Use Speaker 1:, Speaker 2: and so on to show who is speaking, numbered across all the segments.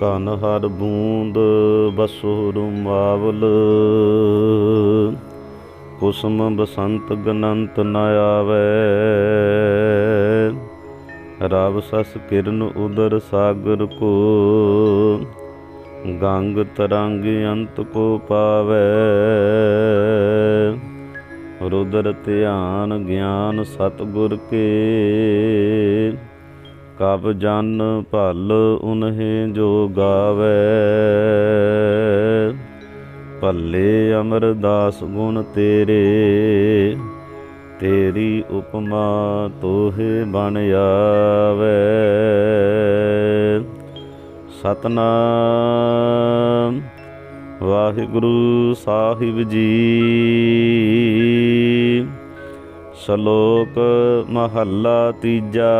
Speaker 1: ਕਨ ਹਰ ਬੂੰਦ ਬਸੋ ਰੁਮਾਵਲ ਕੁਸਮ ਬਸੰਤ ਗਨੰਤ ਨ ਆਵੈ। ਰਬ ਸਸ ਕਿਰਨ ਉਦਰ ਸਾਗਰ ਕੋ। ਗੰਗ ਤਰੰਗ ਅੰਤ ਕੋ ਪਾਵੈ। ਰੁਦਰ ਧਿਆਨ ਗਿਆਨ ਸਤਗੁਰ ਕੇ। ਕਬ ਜਨ ਭਲ ਉਨਹੇ ਜੋ ਗਾਵੇ। ਭੱਲੇ ਅਮਰਦਾਸ ਗੁਣ ਤੇਰੇ, ਤੇਰੀ ਉਪਮਾ ਤੋਹੇ ਬਣ ਆਵੇ। ਸਤਨਾਮ ਵਾਹਿਗੁਰੂ ਸਾਹਿਬ ਜੀ। ਸ਼ਲੋਕ ਮਹੱਲਾ ਤੀਜਾ।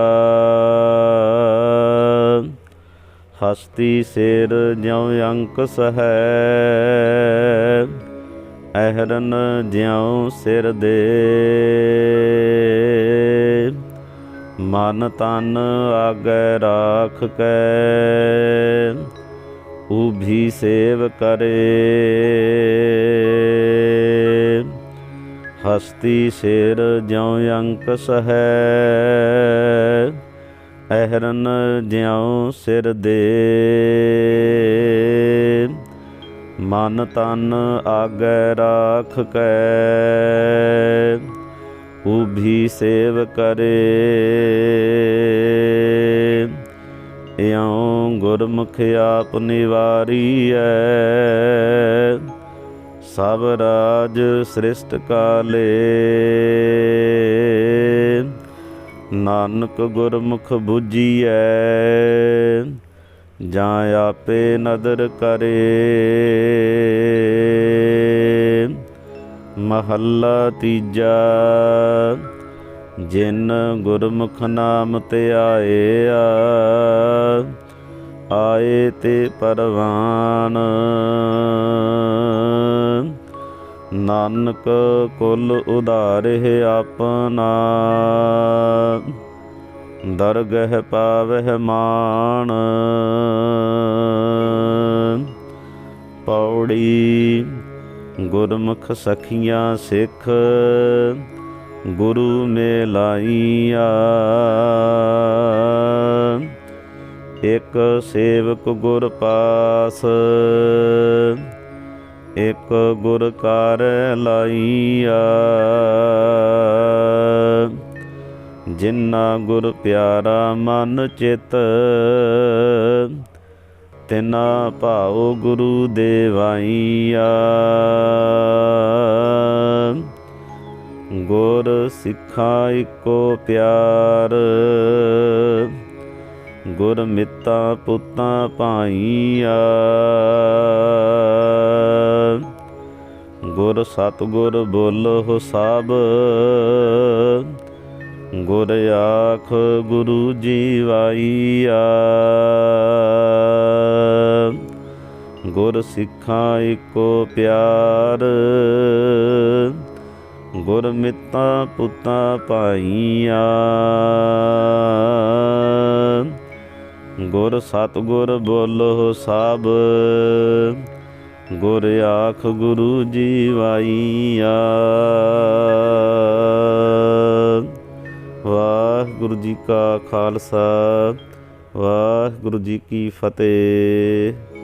Speaker 1: ਹਸਤੀ ਸਿਰ ਜਿਉ ਅੰਕਸ ਹੈ ਅਹਰਨ ਜਿਉ ਸਿਰ ਦੇ। ਮਨ ਤਨ ਆਗੈ ਰਾਖ ਕੈ ਉਭੀ ਸੇਵ ਕਰੇ। ਅਸਤੀ ਸਿਰ ਜਿਉ ਅੰਕਸ ਹੈ ਅਹਰਨ ਜਿਉ ਸਿਰ ਦੇ। ਮਨ ਤਨ ਆਗੈ ਰਾਖ ਕੈ, ਉਭੀ ਸੇਵ ਕਰੇ। ਇਉ ਗੁਰਮੁਖ ਆਪ ਨਿਵਾਰੀਐ ਸਭ ਰਾਜ ਸ੍ਰਿਸ਼ਟ ਕਾਲੇ। ਨਾਨਕ ਗੁਰਮੁਖ 부ਜੀਐ ਜਾਂ ਆਪੇ ਨਦਰ ਕਰੇ। ਮਹੱਲਾ ਤੀਜਾ, ਜਿਨ ਗੁਰਮੁਖ ਨਾਮ ਤੇ ਆਏ ਆ ਆਏ ਤੇ ਪਰਵਾਨ। ਨਾਨਕ ਕੁਲ ਉਧਾਰੇ ਆਪਣਾ। ਦਰਗਹਿ ਪਾਵਹਿ ਮਾਨ ਪੌੜੀ ਗੁਰਮੁਖ ਸਖੀਆਂ ਸਿੱਖ। ਗੁਰੂ ਮੇ ਲਾਈਆ ਇੱਕ ਸੇਵਕ ਗੁਰ ਪਾਸ। ਇਕ ਗੁਰ ਕਰ ਲਾਈਆ। ਜਿਨ੍ਹਾਂ ਗੁਰ ਪਿਆਰਾ ਮਨ ਚਿਤ, ਤਿਨਾ ਭਾਉ ਗੁਰੂ ਦੇਵਾਈਆ। ਗੁਰ ਸਿੱਖਾ ਇੱਕੋ ਪਿਆਰ, ਗੁਰ ਮਿੱਤਾ ਪੁੱਤਾਂ ਭਾਈਆ। ਗੁਰ ਸਤਗੁਰ ਬੋਲੋ ਸਭ ਗੁਰ ਆਖ ਗੁਰੂ ਜੀਵਾਈਆ ਗੁਰ ਸਿੱਖਾਂ ਇੱਕੋ ਪਿਆਰ। ਗੁਰ ਮਿੱਤਾ ਪੁੱਤਾਂ ਭਾਈਆ। ਗੁਰ ਸਤਗੁਰ ਬੋਲੋ ਸਭ ਗੁਰ ਆਖ ਗੁਰੂ ਜੀਵਾਈਆ। ਵਾਹਿਗੁਰੂ ਜੀ ਕਾ ਖਾਲਸਾ ਵਾਹਿਗੁਰੂ ਜੀ ਕੀ ਫਤਿਹ।